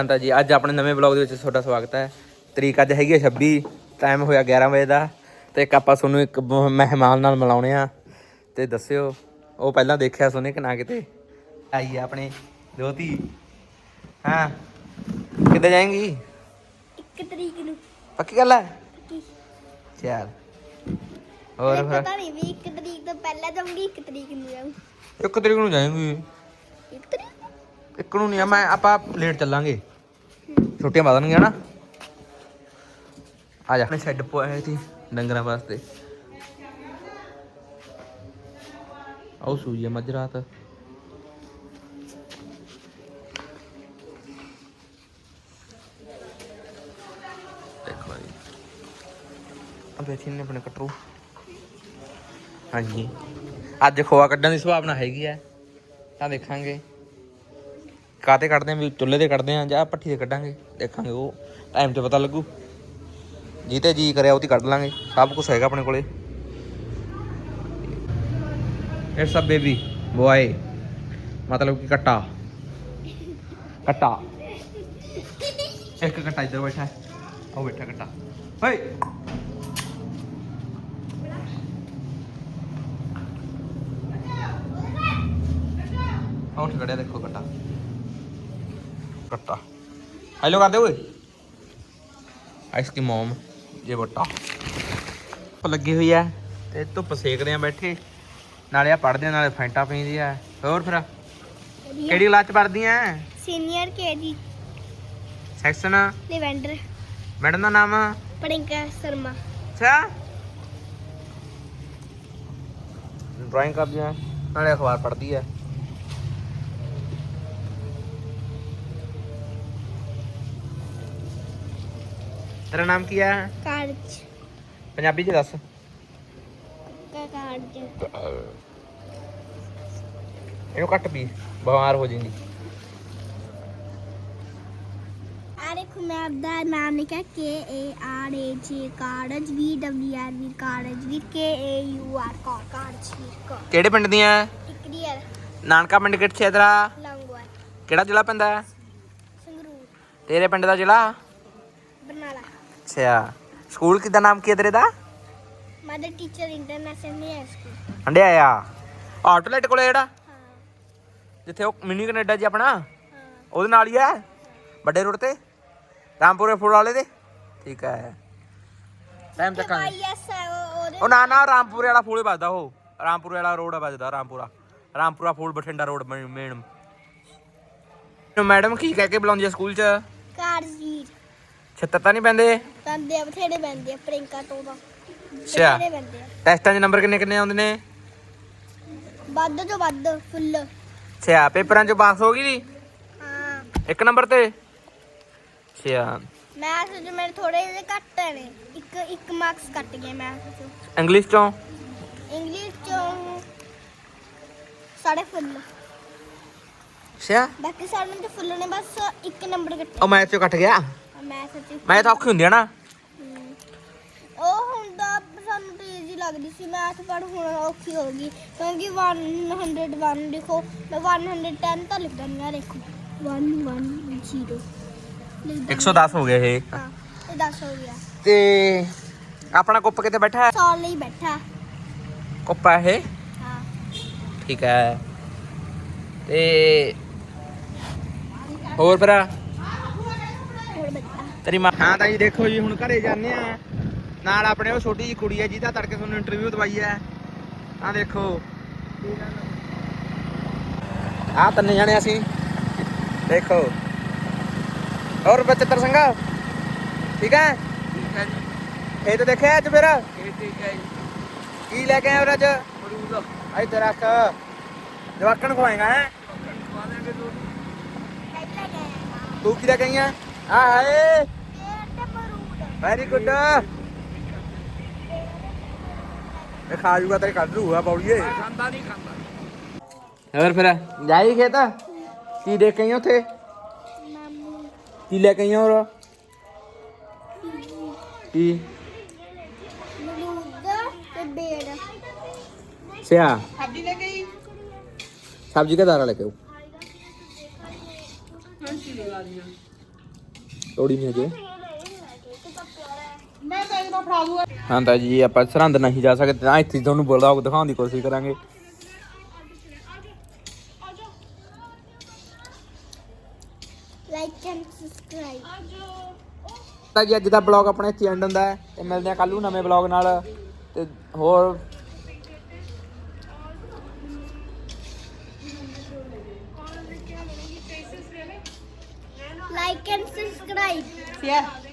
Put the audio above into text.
ਹਾਂ ਤਾਂ ਜੀ ਅੱਜ ਆਪਣੇ ਨਵੇਂ ਬਲੌਗ ਦੇ ਵਿੱਚ ਤੁਹਾਡਾ ਸਵਾਗਤ ਹੈ। ਤਰੀਕ ਅੱਜ ਹੈਗੀ ਹੈ 26 ਟਾਈਮ ਹੋਇਆ 11 ਵਜੇ ਦਾ ਤੇ ਇੱਕ ਆਪਾਂ ਤੁਹਾਨੂੰ ਇੱਕ ਬ- ਮਹਿਮਾਨ ਨਾਲ ਮਿਲਾਉਣੇ ਆ। ਤੇ ਦੱਸਿਓ ਉਹ ਪਹਿਲਾਂ ਦੇਖਿਆ ਸੁਣੇ ਕਿ ਨਾ ਕਿਤੇ? ਆਈ ਆ ਆਪਣੇ ਦੋਤੀ ਹਾਂ ਕਿੱਥੇ ਜਾਏਂਗੀ? ਇੱਕ ਤਰੀਕ ਨੂੰ। ਪੱਕੀ ਗੱਲ ਹੈ? ਕੀ ਚੱਲ। ਹੋਰ ਮੈਨੂੰ ਫਿਰ? ਪਤਾ ਨਹੀਂ ਵੀ ਇੱਕ ਤਰੀਕ ਤੋਂ ਪਹਿਲਾਂ ਜਾਊਂਗੀ ਇੱਕ ਤਰੀਕ ਨੂੰ ਜਾਊਂ ਇੱਕ ਤਰੀਕ ਨੂੰ ਜਾਏਂਗੀ। ਇੱਕ ਤਰੀਕ ਇੱਕ ਨੂੰ ਨਹੀਂ ਮੈਂ ਆਪਾਂ ਲੇਟ ਚੱਲਾਂਗੇ। ਛੁੱਟੀਆਂ ਵਧਣਗੀਆਂ ਨਾ। ਆ ਜਾ। ਆਪਣੇ ਸ਼ੈੱਡ ਪਵਾਇਆ ਸੀ। ਡੰਗਰਾਂ ਵਾਸਤੇ। ਆਉ ਸੂਈ ਹੈ ਮੱਝ ਰਾਤ ਦੇਖੋ ਜੀ। ਅਬੇ ਥੀਨੇ ਆਪਣੇ ਕਟਰੂ। ਹਾਂਜੀ। ਅੱਜ ਖੋਆ ਕੱਢਣ ਦੀ ਸੁਭਾਵਨਾ ਹੈਗੀ ਆ। ਤਾਂ ਦੇਖਾਂਗੇ। ਕਾਤੇ ਕੱਢਦੇ ਆ? ਵੀ ਚੁੱਲ੍ਹੇ ਤੇ ਕੱਢਦੇ ਆ ਜਾਂ ਭੱਠੀ ਤੇ ਕੱਢਾਂਗੇ? ਦੇਖਾਂਗੇ, ਉਹ ਟਾਈਮ ਤੇ ਪਤਾ ਲੱਗੂ। ਜੀ ਤੇ ਜੀ ਕਰਿਆ, ਉਹ ਤੇ ਕੱਢ ਲਾਂਗੇ। ਸਭ ਕੁਝ ਹੈਗਾ ਆਪਣੇ ਕੋਲੇ। ਇਟਸ ਅ ਬੇਬੀ ਬॉय ਮਤਲਬ ਕਿ ਕੱਟਾ। ਕੱਟਾ। ਇੱਕ ਕੱਟਾ ਇੱਧਰ ਬੈਠਾ ਹੈ। ਉਹ ਬੈਠਾ ਕੱਟਾ। ਹੇ ਉੱਠ ਖੜਿਆ ਦੇਖੋ ਕੱਟਾ। ਕੱਟਾ ਹੈਲੋ ਕਰਦੇ ਓਏ ਆਈਸ ਕੀ ਮਮ ਜੇ ਬਟਾ ਧੁੱਪ ਲੱਗੀ ਹੋਈ ਆ ਤੇ ਧੁੱਪ ਸੇਕਦੇ ਆ ਬੈਠੇ ਨਾਲੇ ਆ ਪੜਦੇ ਆ ਨਾਲੇ ਫੈਂਟਾ ਪੀਂਦੀ ਆ ਹੋਰ ਫਿਰ ਕਿਹੜੀ ਕਲਾਸ ਚ ਪੜਦੀ ਆ senior KG section lavender madam ਦਾ ਨਾਮ ਪ੍ਰਿੰਕਾ ਸ਼ਰਮਾ ਅੱਛਾ ਡਰਾਇੰਗ ਕਰਦੀ ਆ ਨਾਲੇ ਅਖਬਾਰ ਪੜ੍ਹਦੀ ਆ ਤੇਰਾ ਨਾਮ ਕੀ ਹੈ ਕਾਰਜ। ਪੰਜਾਬੀ ਚ ਦੱਸ। ਕਾਰਜ। ਇਹਨੂੰ ਕੱਟ ਪੀ ਬਿਮਾਰ ਹੋ ਆ ਦੇਖੋ ਮੈਂ ਆਪਦਾ ਨਾਮ ਲਿਖਿਆ ਕੇ ਏ ਆਰ ਏ ਜੇ ਕਾਰਜ ਵੀ ਡਬਲਯੂ ਆਰ ਵੀ ਕਾਰਜ ਵੀ ਕੇ ਏ ਯੂ ਆਰ ਕਾਰਜ ਵੀ ਕਿਹੜੇ ਪਿੰਡ ਦੀਆਂ? ਟਿਕਰੀਅਰ ਨਾਨਕਾ ਪਿੰਡ ਕਿੱਥੇ ਹੈ ਤੇਰਾ? ਲੰਗਵਾ ਕਿਹੜਾ ਜ਼ਿਲ੍ਹਾ ਪੈਂਦਾ? ਹੈ? ਸੰਗਰੂਰ। ਤੇਰੇ ਪਿੰਡ ਦਾ ਜ਼ਿਲ੍ਹਾ? ਅੱਛਾ। ਸਕੂਲ ਕਿਦਾ ਨਾਮ ਕੀ ਹੈ ਤੇਰੇ ਦਾ? Mother teacher international school Handiaya ਆ। ਆਊਟਲੈਟ ਕੋਲੇ ਜਿਹੜਾ? ਹਾਂ। ਜਿੱਥੇ ਉਹ ਮਿਨੀ ਕੈਨੇਡਾ ਜੀ ਆਪਣਾ? ਹਾਂ। ਉਹਦੇ ਨਾਲ ਹੀ ਹੈ। ਵੱਡੇ ਰੋਡ ਤੇ? ਰਾਮਪੁਰੇ ਫੁੱਲ ਵਾਲੇ ਦੇ? ਠੀਕ ਹੈ ਟਾਈਮ ਕਿ ਚੱਕਾਂਗੇ ਵਾਈਐਸ ਹੈ ਉਹ- ਉਹਦੇ ਉਹ ਨਾ ਨਾ ਰਾਮਪੁਰੇ ਵਾਲਾ ਫੂਲ ਹੀ ਵੱਜਦਾ ਉਹ। ਰਾਮਪੁਰੇ ਵਾਲਾ ਰੋਡ ਵੱਜਦਾ Rampura. Rampura Phul Bathinda road main madam ਕੀ ਕਹਿ ਕੇ ਬੁਲਾਉਂਦੀ ਹੈ ਸਕੂਲ 'ਚ? ਛੱਤਰ ਤਾਂ ਨਹੀਂ ਪੈਂਦੇ? ਬੰਦੇ ਆ ਬਥੇਰੇ ਬੰਦੇ ਆ ਪ੍ਰਿੰਕਾ ਤੋਂ ਦਾ ਅੱਛਾ। ਬਥੇਰੇ ਬੰਦੇ ਆ। ਟੈਸਟਾਂ 'ਚ ਨੰਬਰ ਕਿੰਨੇ ਕਿੰਨੇ ਆਉਂਦੇ ਨੇ? ਵੱਧ ਤੋਂ ਵੱਧ ਫੁੱਲ। ਅੱਛਾ ਪੇਪਰਾਂ 'ਚ ਪਾਸ ਹੋ ਗਈ ਜੀ? ਹਾਂ। ਇੱਕ ਨੰਬਰ ਤੇ? ਅੱਛਾ। ਮੈਥ ਚ ਮੇਰੇ ਥੋੜੇ ਜਿਹੇ ਘੱਟ ਨੇ। ਇੱਕ ਇੱਕ ਮਾਰਕਸ ਕੱਟ ਗਏ ਮੈਥ ਚ। ਇੰਗਲਿਸ਼ 'ਚੋਂ? ਇੰਗਲਿਸ਼ ਚੋਂ ਸਾਡੇ ਫੁੱਲ। ਅੱਛਾ। ਬਾਕੀ ਸਾਡੇ ਚ ਫੁੱਲ ਨੇ ਬਸ ਇੱਕ ਨੰਬਰ ਕੱਟੇ ਉਹ ਮੈਥ 'ਚੋਂ ਕੱਟ ਗਿਆ? ਮੈਂ ਤਾਂ ਔਖੀ ਹੁੰਦੀ ਆ ਨਾ। ਹਮ। ਉਹ ਹੁੰਦਾ ਸਾਨੂੰ ਤਾਂ ਈਜ਼ੀ ਲੱਗਦੀ ਸੀ। ਮੈਥ ਪਰ ਹੁਣ ਔਖੀ ਹੋ ਗਈ। ਕਿਉਂਕਿ 101 ਲਿਖੋ। ਮੈਂ 110 ਤਾਂ ਲਿਖ ਦਿੰਦੀ ਆ ਦੇਖੋ। 110 110 ਹੋ। ਗਏ ਇਹ। ਹਾਂ ਇਹ 10 ਹੋ ਗਿਆ। ਤੇ ਆਪਣਾ ਕੁੱਪ ਕਿਤੇ ਬੈਠਾ ਹੈ? ਸੌ ਲਈ ਬੈਠਾ। ਕੁੱਪ ਹੈ ਇਹ? ਹਾਂ। ਠੀਕ ਹੈ। ਤੇ ਹੋਰ ਭਰਾ? ਤੇਰੀ ਮਾਂ ਹਾਂ ਤਾਂ ਜੀ ਦੇਖੋ ਜੀ ਹੁਣ ਘਰੇ ਜਾਂਦੇ ਆ ਨਾਲ ਆਪਣੇ ਉਹ ਛੋਟੀ ਜੀ ਕੁੜੀ ਹੈ ਜਿਹਦਾ ਤੜਕੇ ਤੁਹਾਨੂੰ ਇੰਟਰਵਿਊ ਦਵਾਈ ਹੈ। ਆ ਦੇਖੋ। ਆ ਤਿੰਨੇ ਜਾਣੇ ਅਸੀਂ। ਦੇਖੋ। ਹੋਰ ਬਚਤਰ ਸਿੰਘਾ? ਠੀਕ ਹੈ? ਠੀਕ ਹੈ ਜੀ। ਇਹ ਤਾਂ ਦੇਖਿਆ ਅੱਜ ਮੇਰਾ ਠੀਕ ਹੈ ਜੀ। ਕੀ ਲੈ ਕੇ ਆਇਆ ਅੱਜ? ਮਰੂਦ ਇੱਥੇ ਰੱਖ। ਜਵਾਕਣ ਖਵਾਏਗਾ ਹੈ? ਤੂੰ। ਕੀ ਲੈ ਕੇ ਆਈਆਂ ਆ ਹਾਏ ਤੇ ਮਰੂਦ ਵੈਰੀ ਗੁੱਡ ਇਹ ਖਾ ਜੂਗਾ ਤੇਰੇ ਕੱਢ ਲੂਗਾ ਪੌੜੀਏ ਖਾਂਦਾ ਨਹੀਂ ਖਾਂਦਾ ਹੋਰ ਫਿਰ ਜਾਈ ਖੇਤ ਕੀ ਦੇਖ ਕੇ ਆਈ ਉੱਥੇ ਮਾਮੂ ਕੀ ਲੈ ਕੇ ਆਈਆਂ ਹੋਰ ਕੀ ਮਰੂਦ ਤੇ ਬੇੜ ਸਿਆ ਸਬਜ਼ੀ ਲੈ ਕੇ ਆਈ ਸਬਜ਼ੀ ਕਾ ਦਾਰਾ ਲੈ ਕੇ ਆਉ ਤੋੜੀ ਨਹੀਂ ਅਜੇ। ਮੈਂ ਤਾਂ ਇਹਦਾ ਫੜਾ ਦੂਗਾ। ਹਾਂ ਤਾਂ ਜੀ ਆਪਾਂ ਸਰਹੰਦ ਨਹੀਂ ਜਾ ਸਕਦੇ ਤਾਂ ਇੱਥੇ ਤੁਹਾਨੂੰ ਬਲੌਗ ਦਿਖਾਉਣ ਦੀ ਕੋਸ਼ਿਸ਼ ਕਰਾਂਗੇ। ਲਾਈਕ ਐਂਡ ਸਬਸਕ੍ਰਾਈਬ ਤਾਂ ਜੀ ਅੱਜ ਦਾ ਬਲੌਗ ਆਪਣਾ ਇੱਥੇ ਐਂਡ ਹੁੰਦਾ ਹੈ ਤੇ ਮਿਲਦੇ ਆ ਕੱਲ ਨੂੰ ਨਵੇਂ ਬਲੌਗ ਨਾਲ ਤੇ ਹੋਰ ਲਾਈਕ ਐਂਡ ਸਬਸਕ੍ਰਾਈਬ ਸ਼ੇਅਰ